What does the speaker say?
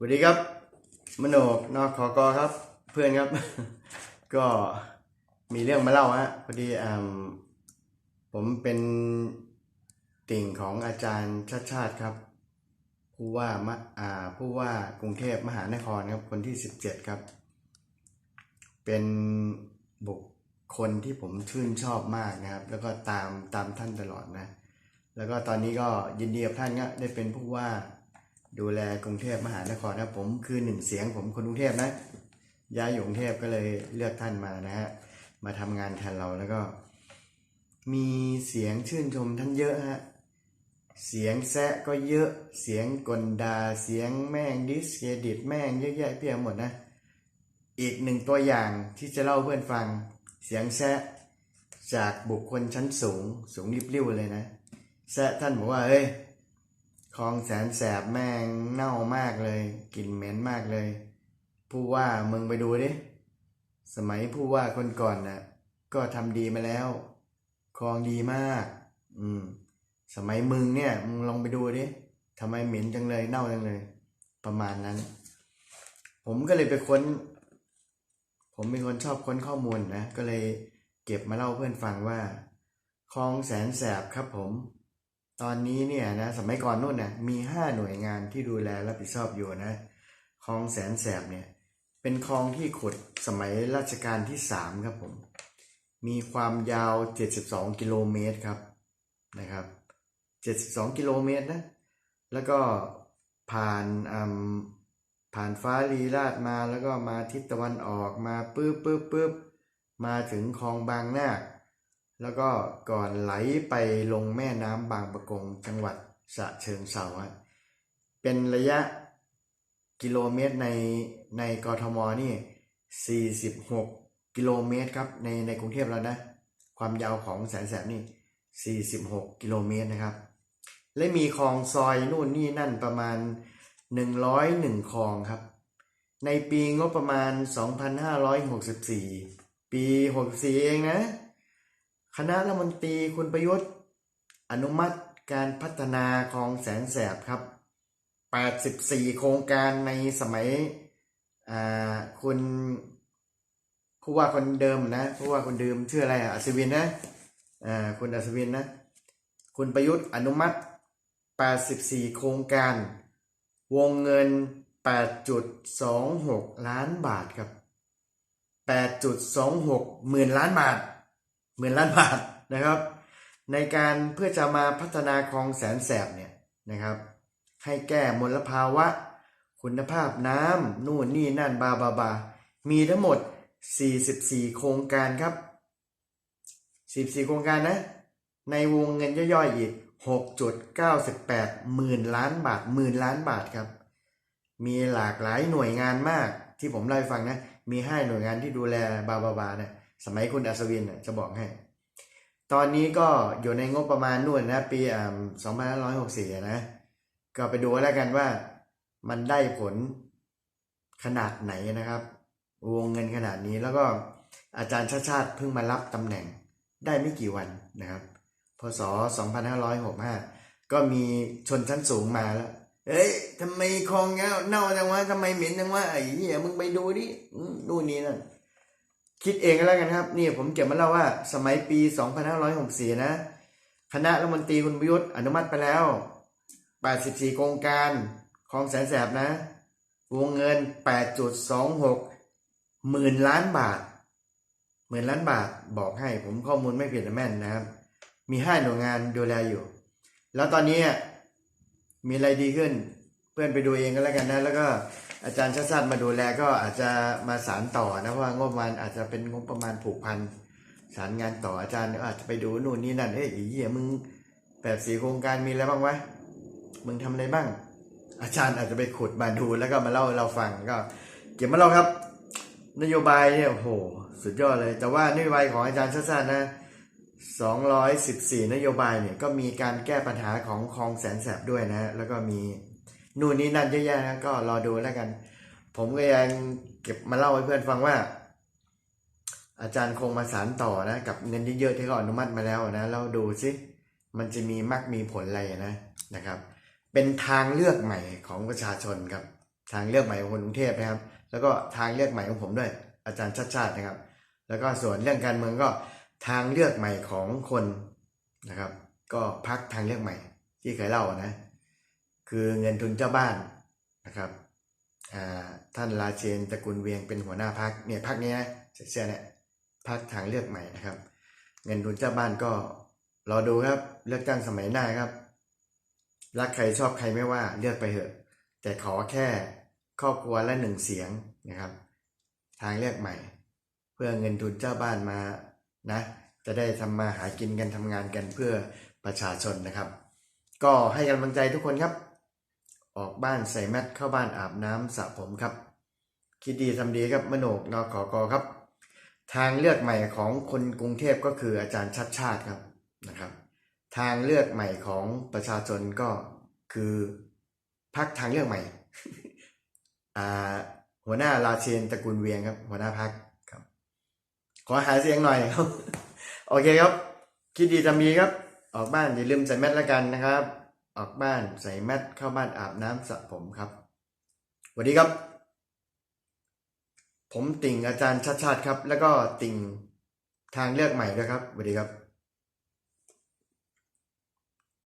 สวัสดีครับ มโนนอกขอกอครับ เพื่อนครับ ก็มีเรื่องมาเล่าฮะพอดีอ่าผมเป็นติ่งของอาจารย์ชาติชาติครับ ผู้ว่ามะอ่าผู้ว่ากรุงเทพมหานครครับ คนที่สิบเจ็ดครับ เป็นบุคคลที่ผมชื่นชอบมากนะครับ แล้วก็ตามตามท่านตลอดนะ แล้วก็ตอนนี้ก็ยินดีกับท่านก็ได้เป็นผู้ว่า ดูแลกรุงเทพมหานครนะผมคือหนึ่งเสียงผมคนกรุงเทพนะย้ายอยู่กรุงเทพก็เลยเลือกท่านมานะฮะมาทำงานแทนเราแล้วก็ มีเสียงชื่นชมท่านเยอะฮะเสียงแซะก็เยอะเสียงกลดาเสียงแม่งดิสเครดิตแม่งเยอะแยะเพียงหมดนะอีกหนึ่งตัวอย่างที่จะเล่าเพื่อนฟัง เสียงแซะจากบุคคลชั้นสูงสูงริบลิ่วเลยนะ แซะท่านบอกว่าเฮ้ย คลองแสนแสบแม่งเน่ามากเลยกลิ่นเหม็นมากเลย ผู้ว่ามึงไปดูดิ สมัยผู้ว่าคนก่อนน่ะ ก็ทำดีมาแล้ว คลองดีมาก อืม สมัยมึงเนี่ย มึงลองไปดูดิทำไมเหม็นจังเลยเน่าจังเลย ประมาณนั้น ผมก็เลยไปค้น ผมเป็นคนชอบค้นข้อมูลนะ ก็เลยเก็บมาเล่าเพื่อนฟังว่าคลองแสนแสบครับผม ตอนนี้เนี่ยนะสมัยก่อนนู่นนะมีห้าหน่วยงานที่ดูแลรับผิดชอบอยู่นะคลองแสนแสบเนี่ยเป็นคลองที่ขุดสมัยรัชกาลที่สามครับผม มีความยาว 72 กิโลเมตรครับนะครับ 72 กิโลเมตรนะแล้วก็ผ่านผ่านฟ้าลีลาดมาแล้วก็มาทิศตะวันออกมาปึ๊บปึ๊บปึ๊บมาถึงคลองบางนาค แล้วก็ก่อนไหลไปลงแม่น้ำบางประกงจังหวัดฉะเชิงเทราอะเป็นระยะกิโลเมตรในในกรทมนี่ 46 กิโลเมตรครับในในกรุงเทพแล้วนะ ความยาวของแสนแสบนี่ 46 กิโลเมตรนะครับ และมีคลองซอยนู่นนี่นั่นประมาณ 101 คลองครับ ในปีงบประมาณ 2564 ปี 64 เองนะ คณะรัฐมนตรีคุณประยุทธ์ อนุมัติการพัฒนาคลองแสนแสบครับ 84 โครงการในสมัยคุณผู้ว่าคนเดิมนะผู้ว่าคนเดิมชื่ออะไรอัศวินนะคุณอัศวินนะ คุณประยุทธ์อนุมัติ 84 โครงการ วงเงิน 8.26 ล้านบาทครับ 8.26 หมื่นล้านบาท หมื่นล้านบาทนะครับ ในการเพื่อจะมาพัฒนาคลองแสนแสบเนี่ยนะครับ ให้แก้มลภาวะ คุณภาพน้ำนู่นนี่นั่นบาบาบามีทั้งหมด 44 โครงการครับ 44 โครงการนะ ในวงเงินย่อยๆอีก 6.98 หมื่นล้านบาทหมื่นล้านบาทครับ มีหลากหลายหน่วยงานมากที่ผมเล่าให้ฟังนะ มีห้าหน่วยงานที่ดูแลบาบาบาเนี่ย สมัยคุณอัศวินน่ะจะบอกให้ ตอนนี้ก็อยู่ในงบประมาณนู่นนะ ปีอ่า2564นะ ก็ไปดูแล้วกันว่ามันได้ผลขนาดไหนนะครับ วงเงินขนาดนี้แล้วก็อาจารย์ชาติชาติเพิ่งมารับตำแหน่งได้ไม่กี่วันนะครับ พศ 2565 ก็มีชนชั้นสูงมาแล้วเฮ้ยทำไมคลองเงี้ยเน่าจังวะทำไมเหม็นจังวะไอ้เหี้ยมึงไปดูดินู่นนี่นั่น คิดเองก็แล้วกันครับนี่ผมเก็บมาเล่าว่าสมัยปี 2564 นะ คณะรัฐมนตรีคุณประยุทธ์อนุมัติไปแล้ว 84 โครงการคลองแสนแสบนะ วงเงิน 8.26 หมื่นล้านบาท หมื่นล้านบาทบอกให้ผมข้อมูลไม่ผิดและแม่นนะครับ มีห้าหน่วยงานดูแลอยู่ แล้วตอนนี้มีอะไรดีขึ้น เพื่อนไปดูเองก็แล้วกันนะ แล้วก็ อาจารย์ชาติชาติมาดูแลก็อาจจะมาสารต่อนะเพราะว่างบประมาณอาจจะเป็นงบประมาณผูกพันสารงานต่ออาจารย์อาจจะไปดูนู่นนี่นั่นเฮ้ยอ้เหี้ยมึงแปดสี่โครงการมีอะไรบ้างวะมึงทำอะไรบ้าง อาจารย์อาจจะไปขุดมาดูแล้วก็มาเล่าเราฟังก็ เก็บมาเล่าครับ นโยบายเนี่ยโอ้โหสุดยอดเลย แต่ว่านโยบายของอาจารย์ชาติชาตินะ214 นโยบายเนี่ยก็มีการแก้ปัญหาของคลองแสนแสบด้วยนะ แล้วก็มี นู่นนี่นั่นเยอะแยะนะก็รอดูแล้วกัน ผมก็ยังเก็บมาเล่าให้เพื่อนฟังว่า อาจารย์คงมาสารต่อนะ กับเงินเยอะๆที่เขาอนุมัติมาแล้วนะแล้วดูสิมันจะมีมักมีผลอะไรนะนะครับ เป็นทางเลือกใหม่ของประชาชนครับ ทางเลือกใหม่ของคนกรุงเทพนะครับ แล้วก็ทางเลือกใหม่ของผมด้วย อาจารย์ชัดชาตินะครับ แล้วก็ส่วนเรื่องการเมืองก็ทางเลือกใหม่ของคนนะครับ ก็พักทางเลือกใหม่ที่เคยเล่านะ คือเงินทุนเจ้าบ้านนะครับท่านราเชนตระกูลเวียงเป็นหัวหน้าพักเนี่ยพักนี้นะเสื้อเนี่ยพักทางเลือกใหม่นะครับ เงินทุนเจ้าบ้านก็รอดูครับเลือกตั้งสมัยหน้าครับ รักใครชอบใครไม่ว่าเลือกไปเถอะ แต่ขอแค่ครอบครัวละหนึ่งเสียงนะครับ ทางเลือกใหม่ เพื่อเงินทุนเจ้าบ้านมานะจะได้ทำมาหากินกันทำงานกันเพื่อประชาชนนะครับ ก็ให้กำลังใจทุกคนครับ ออกบ้านใส่แมสเข้าบ้านอาบน้ำสระผมครับ คิดดีทำดีครับมโนกนขอกอครับ ทางเลือกใหม่ของคนกรุงเทพก็คืออาจารย์ชัดชาติครับนะครับ ทางเลือกใหม่ของประชาชนก็คือพักทางเลือกใหม่หัวหน้าราเชนตระกูลเวียงครับ หัวหน้าพักครับ ขอหาเสียงหน่อยครับ โอเคครับ คิดดีทำดีครับ ออกบ้านอย่าลืมใส่แมสแล้วกันนะครับ ออกบ้านใส่แมสเข้าบ้านอาบน้ำสระผมครับสวัสดีครับ ผมติ่งอาจารย์ชัดชาติครับ แล้วก็ติ่งทางเลือกใหม่ด้วยครับสวัสดีครับ